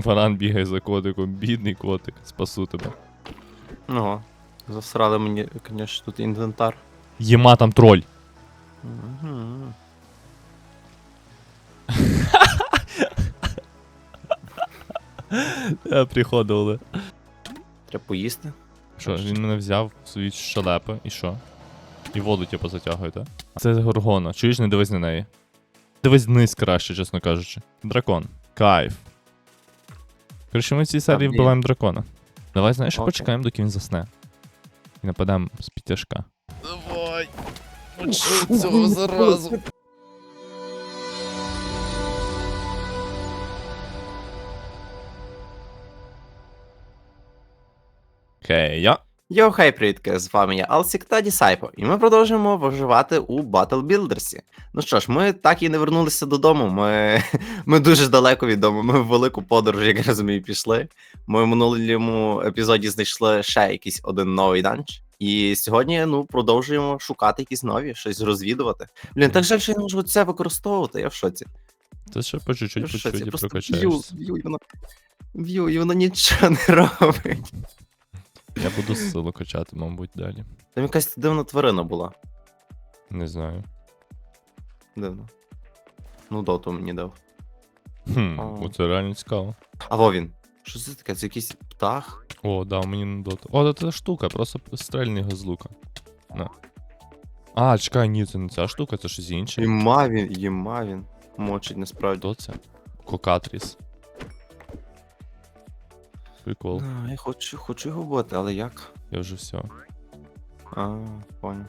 Варан бігає за котиком, бідний котик, спасу тебе. Ну, засрали мені, звісно, тут інвентар. Єма там троль. Мгм. Е, приходили. Треба поїсти. Що, він мене взяв в свої шалепи, і що? І воду типу затягує, так? Це горгона. Чуєш, не дивись на неї. Дивись вниз краще, чесно кажучи. Дракон. Кайф. Коротше, ми в цій серії є. вбиваємо дракона. Давай, знаєш, Окей. почекаємо, доки він засне. І нападемо з підтяжка. Давай! цього заразу. Окей, я. Йоу, хей, привітки, з вами я Алсік та Дісайпо, і ми продовжуємо виживати у Battle Builders. Ну що ж, ми так і не вернулися додому. Ми, ми дуже далеко від дому. Ми в велику подорож, як я розумію, пішли. Ми в минулому епізоді знайшли ще якийсь один новий данж. І сьогодні ну продовжуємо шукати якісь нові, щось розвідувати. Блін, так жаль, що я не можу це використовувати, я в шоці. Це ще по чуть-чуть, по чуть-чуть і б'ю, б'ю, і воно. Б'ю, і воно нічого не робить. Я буду силу качати, мабуть, далі. Там якась дивна тварина була. Не знаю. Дивно. Ну, доту мені дав. Хм, оце реально цікаво. А во він. Що це таке? Це якийсь птах? О, дав мені на доту. О, це штука, просто стрельни його з лука. На. А, чекай, ні, це не ця штука, це щось інше. Єма він, єма він. Мочить насправді. Хто це? Кокатріс. Прикол. А, я хочу, хочу його вбити, але як? Я вже все. А, понял.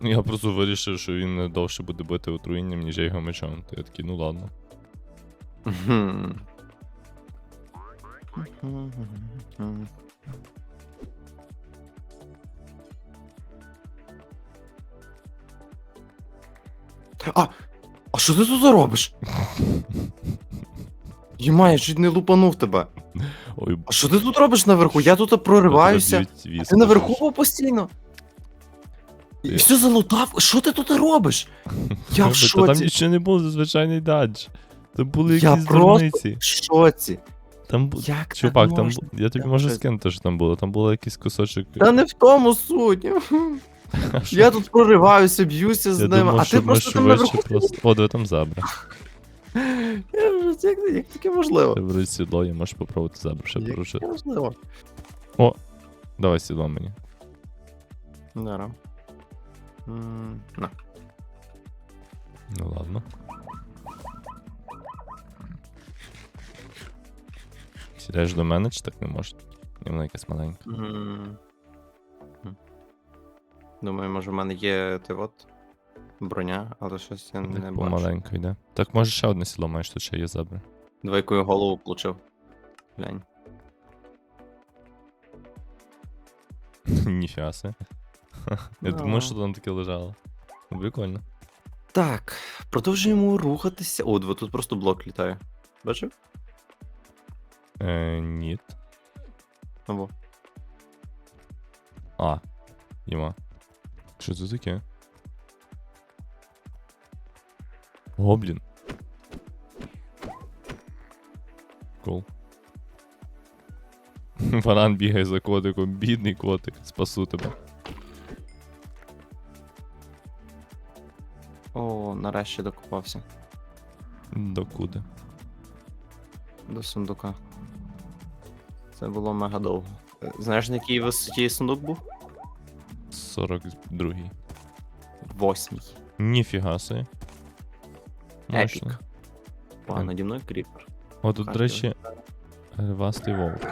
Я просто вирішив, що він не довше буде бити отруєнням, ніж я його мечом. То я такий, ну ладно. А! А що ти тут робиш? Єма, я чуть не лупанув тебе. Ой, А що ти тут робиш наверху? Я тут прориваюся. Ти наверху був постійно. І Я- все залутав? Що ти тут робиш? Я в Та там шоці. нічого не було, це звичайний дадж. Там були Я якісь просто дурниці. В шоці. Там бу... Як так Чувак, там можна? бу- я тобі можу скинути, що там було. Там було якийсь кусочок. Та не в тому суть. Я тут прориваюся, б'юся з Я ними, думав, а що ти ми просто там швидше наверху. просто. О, диви, там забра. Я в шоці, Як, як таке можливо? Ти беруть сідло, я можеш попробувати забру ще Як порушити. можливо? Давай сідло мені. Дара. М, На. Ну ладно. Сідаєш до мене, чи так не можна? Ні, вона якась маленька. М. Думаю, може в мене є ти от броня, але щось я не бачу. Помаленько йде. Так може ще одне сідло маєш, тут ще є забри. Двойкою голову получив. Глянь. Ніфіга си. Я Да. думаю, що там таке лежало. Ну, Прикольно. Так, продовжуємо рухатися. О, диви, тут просто блок літає. Бачив? Е, ні. Або. А. Єма. Що це таке? Гоблін. Кол. Варан бігає за котиком, бідний котик, спасу тебе. О, нарешті докопався Докуди? до сундука. Це було мега довго. Знаєш, на якій висоті сундук був? 42-й. Восьмій. Ніфіга си. Епік. А, наді мною кріпер. О, тут, до речі, рвастий вовк.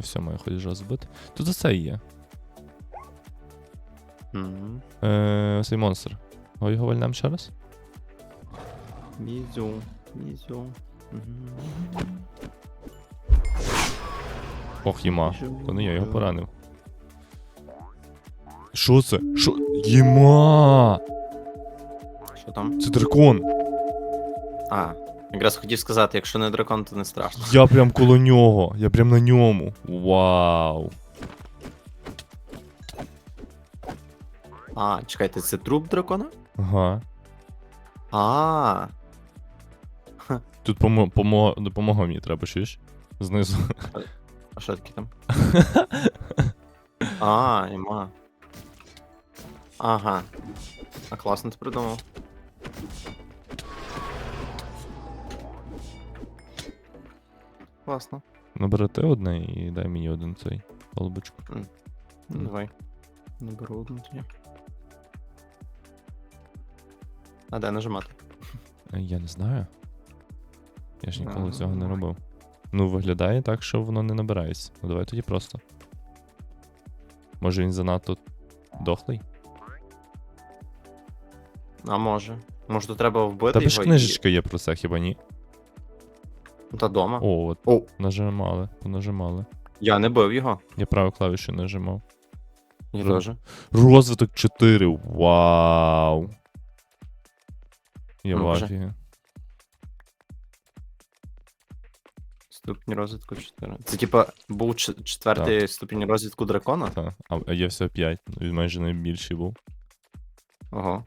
Все, маю хоч розбити. Тут оце є. Мгм. Е, цей монстр. О, його вальнем ще раз? Бізю, бізю. Мгм. Ох, їма. То не я його поранив. Що це? Що? Єма! Що там? Це дракон! А, якраз хотів сказати, якщо не дракон, то не страшно. Я прям коло нього. Я прям на ньому. Вау. А, чекайте, це труп дракона? Ага. А. Тут помо- помо- допомога мені треба, чуєш? Знизу. А що таке там? А, нема. Ага. А класно ти придумав. Класно. Набери ти одне і дай мені один цей колбочку. Ну, Мгм. давай. Наберу одну тоді. А де нажимати? Е, Я не знаю. Я ж ніколи А, цього не робив. Ну, виглядає так, що воно не набирається. Ну давай тоді просто. Може він занадто дохлий? А може. Може, то треба вбити Та ж його книжечка є про це, хіба ні? І... Та дома. О, от, О, нажимали, понажимали. я не бив його. Я правою клавішою нажимав. Я Ро- теж. Розвиток 4. Вау. Я Ну, в вже. афігі. Ступінь розвитку 4. Це типа був ч- четвертий ступінь розвитку дракона? Та, а, а є всього 5. Він майже найбільший був. Ого.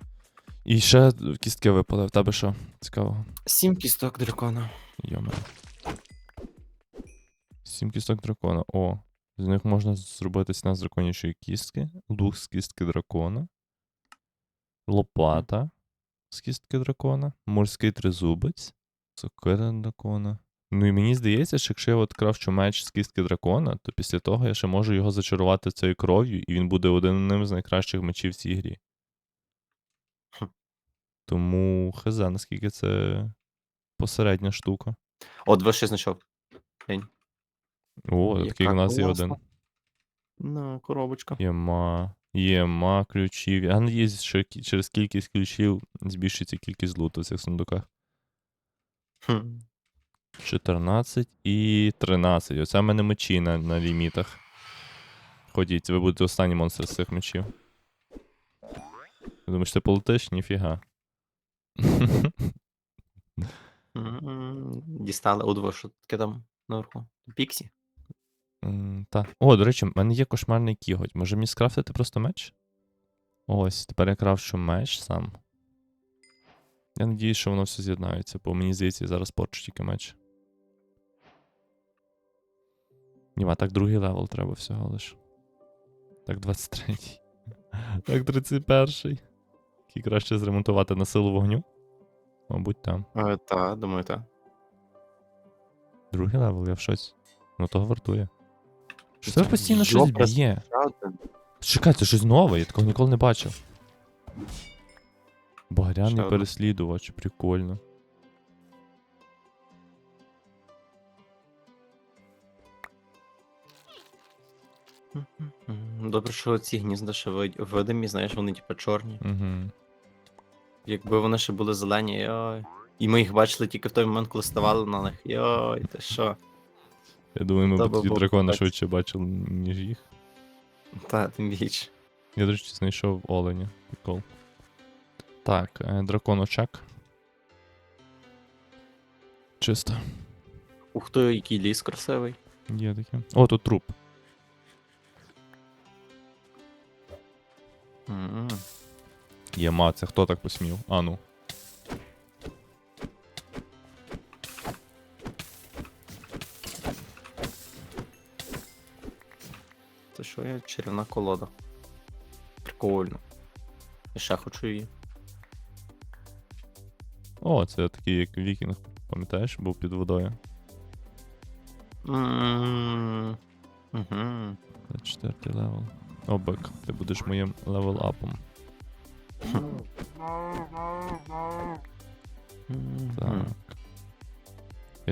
І ще кістки випали. В тебе що? Цікавого. Сім кісток дракона. Йоме. Сім кісток дракона. О. З них можна зробити сна з драконячої кістки, лук з кістки дракона, лопата з кістки дракона, морський тризубець, сокира дракона. Ну і мені здається, що якщо я от кравчу меч з кістки дракона, то після того я ще можу його зачарувати цією кров'ю, і він буде одним з найкращих мечів в цій грі. Тому хз, наскільки це посередня штука. От ви ще знайшов. О, Яка такий у нас є класна. один. Ну, коробочка. Єма. Єма ключів. Я надіюсь, що кі- через кількість ключів збільшиться кількість луту в цих сундуках. Хм. 14 і 13. Оце в мене мечі на, на лімітах. Ходіть, ви будете останній монстр з цих мечів. Ти думаєш, ти полетиш? Ніфіга. Дістали у два, що таке там наверху. Піксі. М. О, до речі, в мене є кошмарний кіготь. Може мені скрафтити просто меч? Ось, тепер я крафчу меч сам. Я надіюсь, що воно все з'єднається, бо мені здається, зараз порчу тільки меч. Ні, а так другий левел треба всього лиш. Так, 23. Так, 31. Який краще зремонтувати на силу вогню? Мабуть, там. Е, Та, думаю, так. Другий левел, я в щось. Ну того вартує. Що це постійно щось б'є? Чекай, це щось нове, я такого ніколи не бачив. Багряний одне. переслідувач, прикольно. Добре, що ці гнізда ще вид- видимі, знаєш, вони типу чорні. Угу. Якби вони ще були зелені, йой. І ми їх бачили тільки в той момент, коли ставали на них. Йой, ти що? Я думаю, ми Та б би було дракона капець. швидше бачили, ніж їх. Та, тим більше. Я, до речі, знайшов оленя. Прикол. Так, е, дракон очак. Чисто. Ух ти, який ліс красивий. Є таке. О, тут труп. М. Єма, це хто так посмів? А ну. Це що я? Чарівна колода. Прикольно. Я ще хочу її. О, це такий як вікінг, пам'ятаєш, був під водою. М, Мгм. Четвертий левел. О, бик, ти будеш моїм левел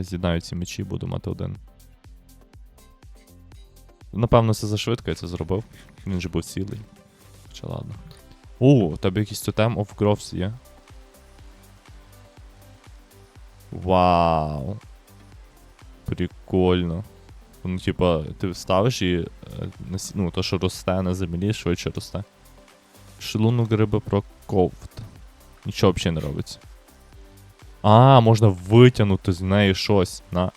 з'єднаю ці мечі, буду мати один. Напевно, це зашвидко я це зробив. Він же був цілий. Хоча ладно. О, у тебе якийсь тотем of Groves є. Вау. Прикольно. Ну, типа, ти ставиш і е, ну, то, що росте на землі, швидше росте. Шлунок риби про ковт. Нічого взагалі не робиться. А, можна витягнути з неї щось. На.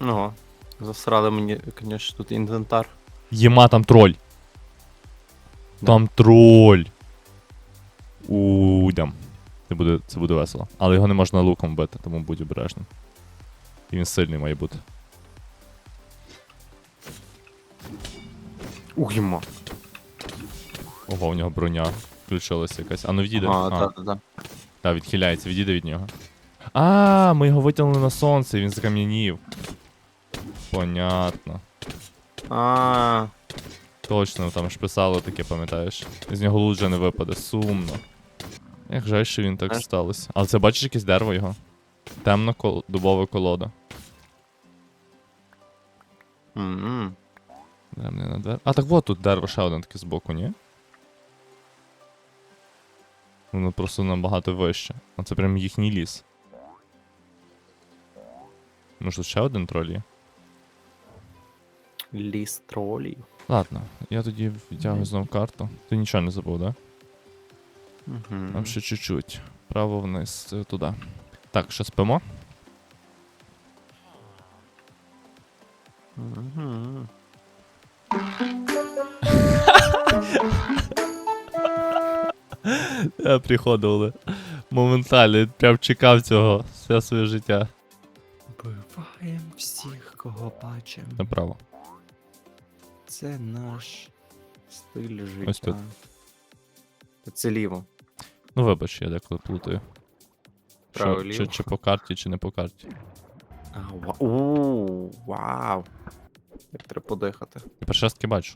Ну, засрали мені, звісно, тут інвентар. Єма там троль. Да. Там троль. У, йдем. Це буде, це буде весело. Але його не можна луком бити, тому будь обережним. І він сильний має бути. Уйма. Ого, у нього броня включилася якась. А ну відійде. А, так, так, так. Так, відхиляється, відійде від нього. А, ми його витягнули на сонце, і він закам'янів. Понятно. А, Точно, там ж писало таке, пам'ятаєш. З нього лут вже не випаде, сумно. Як жаль, що він так сталося. Але це бачиш якесь дерево його? Темна кол... дубова колода. м-м. Де мене на. А так вот тут дерево ще одне таке збоку, ні? Воно просто набагато вище. А це прям їхній ліс. Може тут ще один троль є? Ліс тролів. Ладно, я тоді відтягую знову карту. Ти нічого не забув, да? Угу. Там ще чуть-чуть. Право вниз, туди. Так, що спимо? Приходили. Моментально, я прям чекав цього все своє життя. Вбиваємо всіх, кого бачимо. Направо. Це наш стиль життя. Ось тут. Це ліво. Ну вибач, я деколи плутаю. Право, Що, ліво. чи по карті, чи не по карті. А, ва- У, вау. Як треба подихати. Тепер шестки бачу.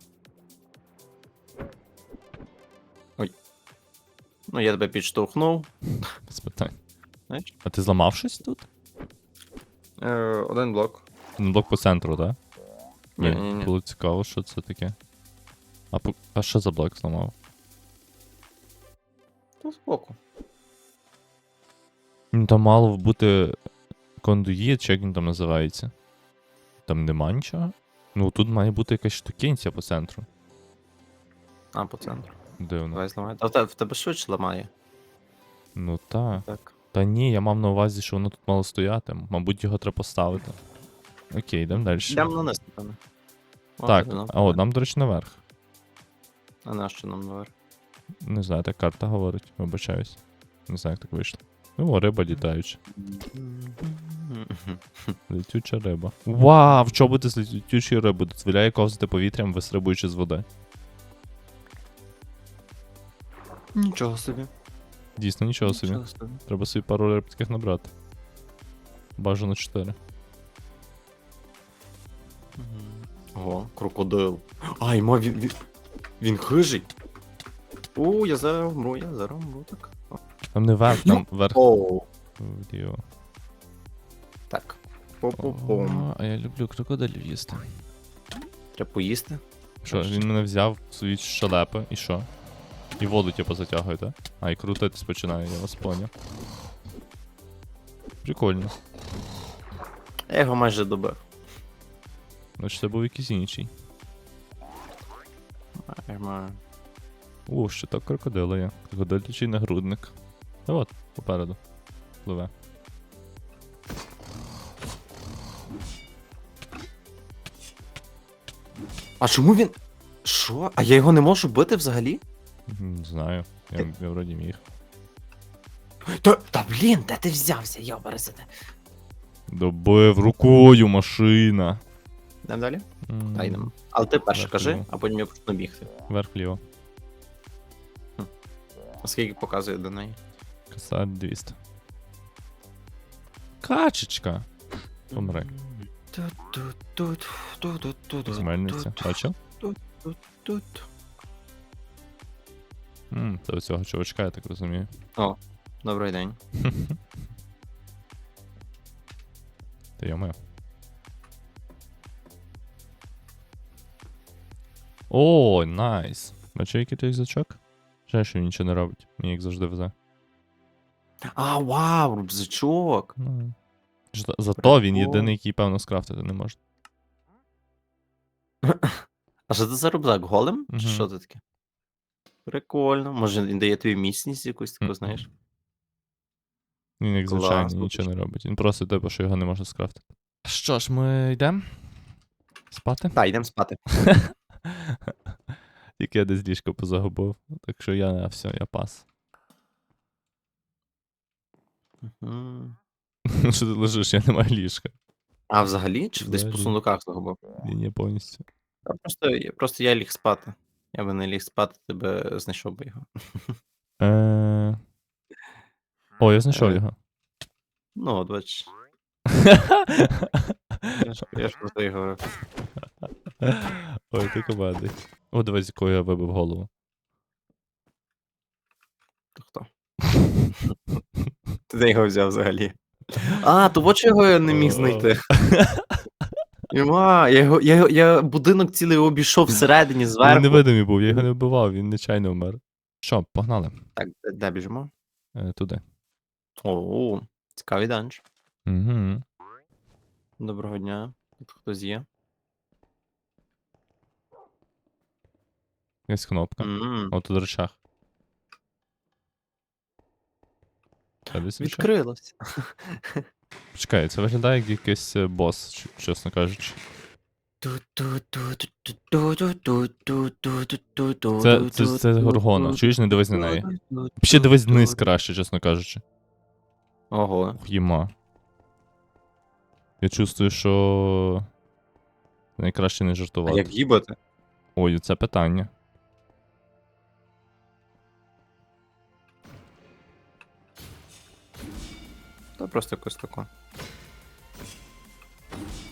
Ну, я тебе підштовхнув. Без питань. Знаєш? А ти зламав щось тут? Е, один блок. Ну, блок по центру, так? Ні, ні, ні. Було цікаво, що це таке. А, по... а що за блок зламав? То збоку. Ну там мало бути кондуїт, чи як він там називається. Там нема нічого. Ну тут має бути якась штукенція по центру. А, по центру. Дивно. Давай зламай. А в тебе, в тебе швидше ламає. Ну та. Так. Та ні, я мав на увазі, що воно тут мало стояти. Мабуть, його треба поставити. Окей, йдемо далі. Йдемо на низ, напевно. О, Так, а от нам, до речі, наверх. А на що нам наверх? Не знаю, так карта говорить, вибачаюсь. Не знаю, як так вийшло. Ну, о, риба літаюча. Летюча риба. Вау, що буде з летючою рибою? Дозволяє ковзати повітрям, вистрибуючи з води. Нічого собі. Дійсно, нічого собі. Нічого собі. Треба собі пару риб набрати. Бажано 4. Ого, крокодил. Ай, ма, він, він, він хижий. У, я зараз вмру, я зараз вмру, так. О. Там не верх, там верх. Оу. Вліво. Так. О, А я люблю крокодилів їсти. Треба поїсти. Що, він мене взяв в свої шалепи, і що? І воду типу затягує, так? А, і крутитись починає, я вас поняв. Прикольно. Я його майже добив. Значить, це був якийсь інший. Нормально. О, ще так крокодила є. Крокодилячий нагрудник. А от, попереду. Пливе. А чому він. Що? А я його не можу бити взагалі? Не знаю. Я, Ти- я вроді міг. Та, та блін, де ти взявся, я пересиде. Добив рукою машина. Йдемо далі? М, Та йдемо. Але ти перше кажи, а потім я почну бігти. Вверх вліво. А скільки показує до неї? Касар 200. Качечка. Помри. Змельниця. Бачив? Тут. М, Це оцього чувачка, я так розумію. О, Добрий день. Та йоме. О, найс. Бачив, який той рюкзачок? Жаль, що він нічого не робить. Мені як завжди везе. А, вау, рюкзачок. Ну. Ж- Зато він Прикол. єдиний, який, певно, скрафтити не може. А що це за рюкзак? Голем? Чи що це таке? Прикольно. Може він дає тобі міцність якусь таку, Мгм. знаєш? Він як Клас, звичайний, нічого не робить. Він просто типу, що його не можна скрафтити. Що ж, ми йдемо? Спати? Так, йдемо спати. Тільки я десь ліжко позагубив. Так що я все, я пас. Мгм. Що ти лежиш, я не маю ліжка. А взагалі? Чи десь по Взагалі. сундуках загубив? Ні, ні, повністю. Та просто, просто я ліг спати. Я би не ліг спати, ти би знайшов би його. Е... О, я знайшов Е. його. Ну, от бач. Я ж, я ж про це говорив. Ой, ти командий. О, дивись, з якою я вибив голову. То хто? Ти де його взяв взагалі? А, то от чого я не міг знайти. Іма, я, його, я, його- я будинок цілий обійшов всередині, Він зверху. невидимий був, я його не вбивав, він нечайно вмер. Що, погнали? Так, де, де біжимо? Е, туди. О, цікавий данж. Угу. Доброго дня. Тут хтось є. Є кнопка. М, О, тут речах. Та десь? Відкрилось. Чекай, це виглядає як якийсь е, бос, чесно кажучи. Це, це, це горгона. Чуєш, не дивись на неї. Ще дивись вниз краще, чесно кажучи. Ого. Їма. Я чувствую, що. Найкраще не А як їбати? Ой, це питання. Та просто якось тако.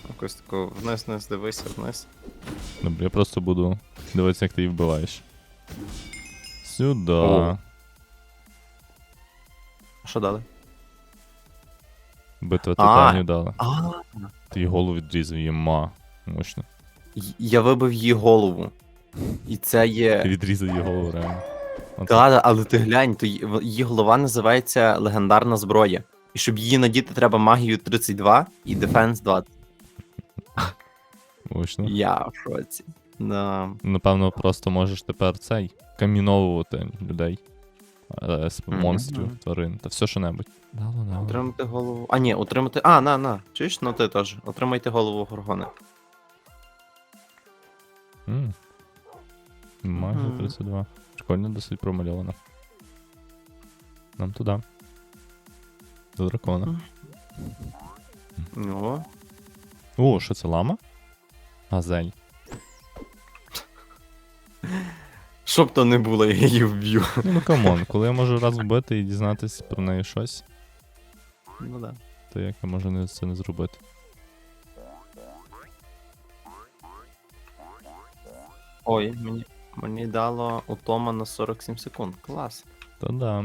Якось тако вниз, вниз, дивися, вниз. Добре, я просто буду дивитися, як ти її вбиваєш. Сюди. О. А що дали? Битва титанів дала. А, Ти їй голову відрізав, їма. Мощно. я вибив її голову. І це Ти є. відрізав її голову, реально. Оце. Та, да, але ти глянь, то ї- в- її голова називається легендарна зброя. І щоб її надіти, треба магію 32 і дефенс 20. Мощно. Я в шоці. Да. Напевно, просто можеш тепер цей каміновувати людей. Е, з Мгм. монстрів, тварин, та все що небудь. Дало, дало. Отримати голову. А, ні, отримати. А, на, на. Чуєш, ну ти теж. Отримайте голову горгони. М. Майже Мгм. 32. Прикольно досить промальовано. Нам туди. До дракона. Мгм. Ну. О, що це лама? Газель. Щоб то не було, я її вб'ю. Ну, ну камон, коли я можу раз вбити і дізнатися про неї щось, Ну да. то як я можу не- це не зробити? Ой, мені, мені дало утома на 47 секунд. Клас. Та да.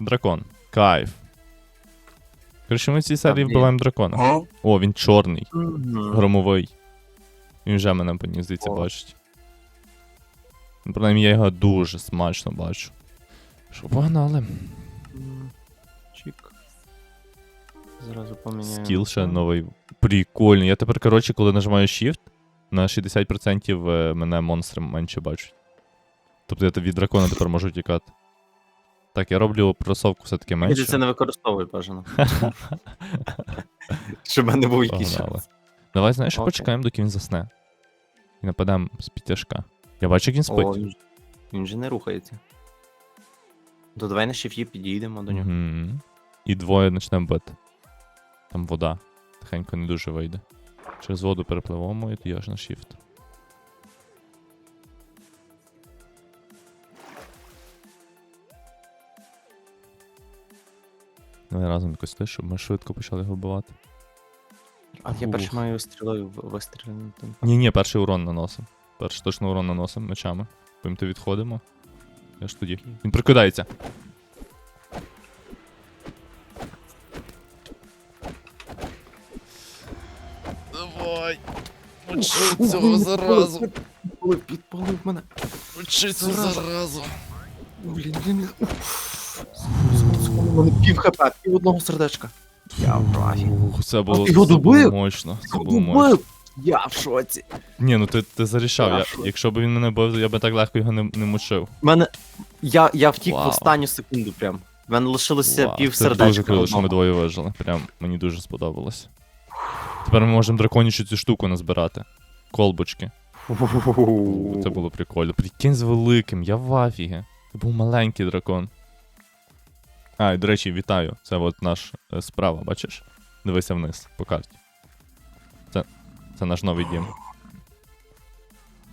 Дракон. Кайф. Коротше, ми в цій серії вбиваємо дракона. О, він чорний, громовий. Він вже мене, мені здається, бачить. Ну, Принаймні, я його дуже смачно бачу. Що погнали? Чик. Зразу поміняю. Скіл ще новий. Прикольний. Я тепер, коротше, коли нажимаю Shift, на 60% е, мене монстри менше бачать. Тобто я від дракона тепер можу тікати. Так, я роблю просовку все-таки Ти менше. це не використовуй бажано. Щоб мене був якийсь Погнали. Давай, знаєш, що Окей. почекаємо, доки він засне. І нападемо з підтяжка. Я бачу, як він спить. О, він, ж- він же не рухається. То давай на шифі підійдемо до нього. Мгм. І двоє почнемо бити. Там вода. Тихенько не дуже вийде. Через воду перепливемо і тоді аж на shift. Давай разом якось те, щоб ми швидко почали його вбивати. А я перш Ух. маю стрілою в- вистрілити. Ні, ні, перший урон наносимо. Перший точно урон наносимо мечами. Потім то відходимо. Я ж тоді. Він прикидається. Давай. Учи цього заразу. Підпалив, мене. Учи цю заразу. Блін, блін. Пів хп, пів одного сердечка. Я в шоці. Ух, це було, ти його це було добив? мощно. Це Його було мощно. Я в шоці. Ні, ну ти, ти зарішав. Я Я, якщо б він мене бив, я би так легко його не, не мучив. Мене. Я, я втік Вау. в останню секунду прям. В мене лишилося Вау, пів це сердечка. дуже круто, що ми одного. двоє вижили. Прям мені дуже сподобалось. Тепер ми можемо драконячу цю штуку назбирати. Колбочки. Це було прикольно. Прикинь з великим, я в афігі. Це був маленький дракон. А, і до речі, вітаю. Це от наш е, справа, бачиш? Дивися вниз по карті. Це, це наш новий дім.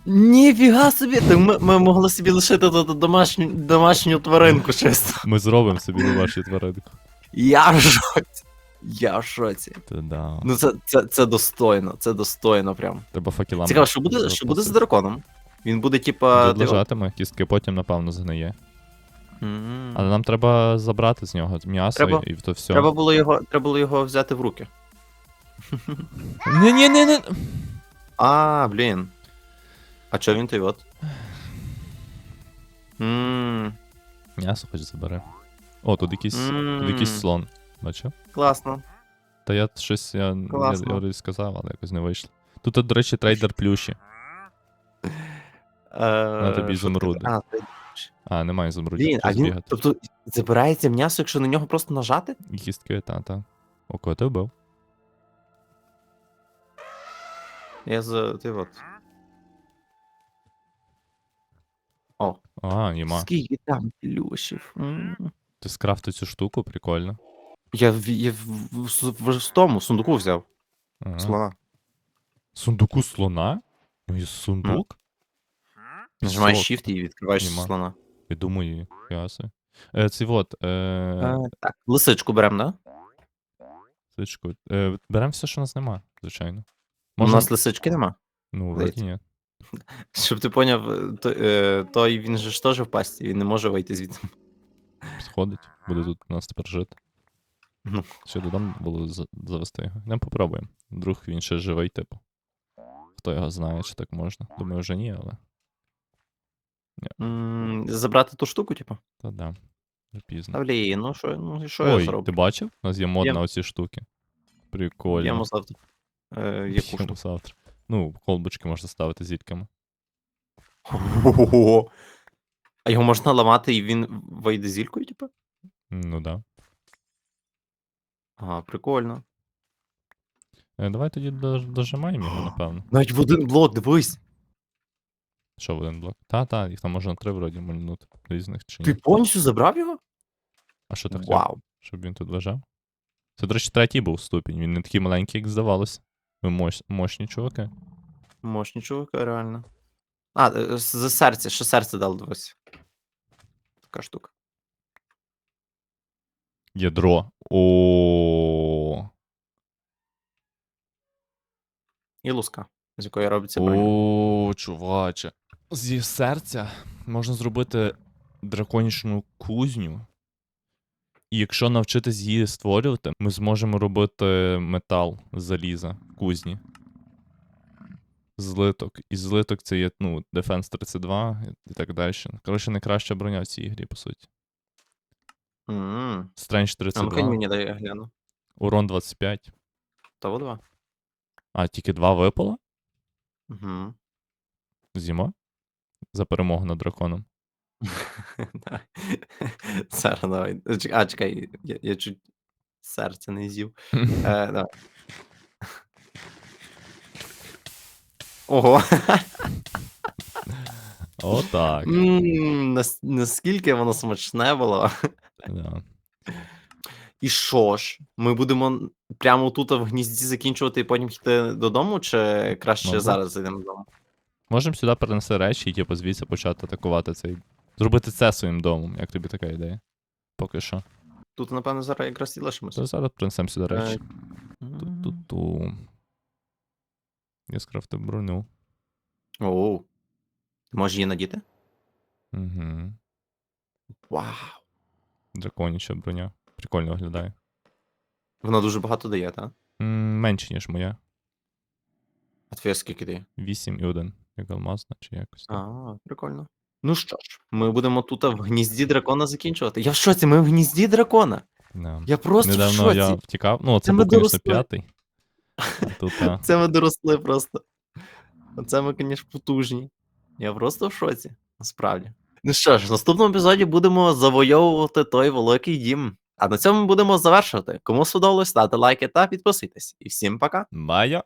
Ніфіга собі! Так ми, ми могли собі лишити тут домашню, домашню тваринку, чесно. Ми зробимо собі вашій тваринку. Я в шоці. Я в шоці. Та да. Ну це, це, це достойно, це достойно прям. Треба факелами. Цікаво, що буде, що буде з драконом? Він буде, типа. Лежатиме, кістки потім, напевно, згниє. М. Але нам треба забрати з нього м'ясо Треба- і, і то все. Треба було його, треба було його взяти в руки. Ні, ні, ні, ні. А, блін. А чо він той от? Ммм, М'ясо хоч забери. О, тут якийсь, тут М. якийсь слон. Бачив? класно. Та я щось я, я, Класно. я, сказав, але якось не вийшло. Тут, до речі, трейдер плюші. Е, тобі що таке? ізумруди. А, це- А, немає зумрудів. Блін, а він, тобто, забирається м'ясо, якщо на нього просто нажати? І кістки, та, та. О, кого ти вбив? Я за. Ти от. О, А, їма. скільки там плюшів. М. Ти скрафтив цю штуку, прикольно. Я, в, я в, в, в, в тому сундуку взяв. Ага. Слона. Сундуку слона? Ну, є сундук? Нажимаєш Слон. Shift і відкриваєш Нема. слона. Я думаю, яси. Е, це от, е, Е, так, лисичку беремо, да? Сичку. Е, беремо все, що у нас нема, звичайно. У нас лисички нема. Ну, вроді ні. Щоб ти поняв, то- е, той він же ж теж в пасті, він не може вийти звідси. Сходить, буде тут у нас тепер жити. Ну. Ще додому було за- завести його. Нам попробуємо. Вдруг він ще живий, типу. Хто його знає, чи так можна. Думаю, вже ні, але. М, Забрати ту штуку, типу. Та да. Вже пізно. Блін, ну що, ну і що я Ой, зроблю? ти бачив? У нас є мод Я- на оці штуки. Прикольно. Йому завтра. Е, яку П'ємо штуку? завтра. Ну, колбочки можна ставити з зільками. Ого. А його можна ламати і він вийде зількою, типу? Ну да. Ага, прикольно. Е, давай тоді дож- дожимаємо його, напевно. Навіть в один блок, дивись. Що в один блок? Та, та, їх там можна три вроді мальнути різних чи ні. Ти повністю забрав його? А що ти хотів? Вау. Щоб він тут лежав? Це, до речі, третій був ступінь. Він не такий маленький, як здавалося. Ви мощ, мощні чуваки. Мощні чуваки, реально. А, е, з з серця, ще серце дало дивись. Така штука. Ядро. О. І луска, з якої робиться броня. О, чуваче. Зі серця можна зробити драконічну кузню. І якщо навчитись її створювати, ми зможемо робити метал з заліза в кузні. Злиток. І злиток це є, ну, Defense 32 і- так далі. Коротше, найкраща броня в цій грі, по суті. М. Strange А ну-ка 32, мені дай я гляну. урон 25. Того два. А, тільки два випало? Угу. Зімо? За перемогу над драконом. Зараз давай. А, чекай, я, я чуть серце не з'їв. Е, давай. Ого. Отак. М, нас- Наскільки воно смачне було. Да. І що ж, ми будемо прямо тут в гнізді закінчувати і потім йти додому, чи краще Мабуть. зараз зайдемо додому? Можемо сюди перенести речі і типу, звідси почати атакувати цей. Зробити це своїм домом. Як тобі така ідея? Поки що. Тут, напевно, зараз якраз і лишимося. То зараз принесемо сюди речі. Е, Ту-ту-ту. Я скрафтив броню. Оу. Можеш її надіти? Угу. Вау. Драконяча броня. Прикольно виглядає. Вона дуже багато дає, так? Менше, ніж моя. А твоя скільки дає? 8 і 1. Як алмазна, чи якось. так. А, прикольно. Ну що ж, ми будемо тут в гнізді дракона закінчувати. Я в шоці, ми в гнізді дракона. Да. Я просто в Недавно шоці. я втікав. Ну, це Це ми був, звісно, доросли. п'ятий. А Тут, а, Це ми доросли просто. Оце ми, звісно, потужні. Я просто в шоці, насправді. Ну що ж, в наступному епізоді будемо завойовувати той великий дім. А на цьому будемо завершувати. Кому сподобалось, ставте лайки та підписуйтесь. І всім пока! Бая.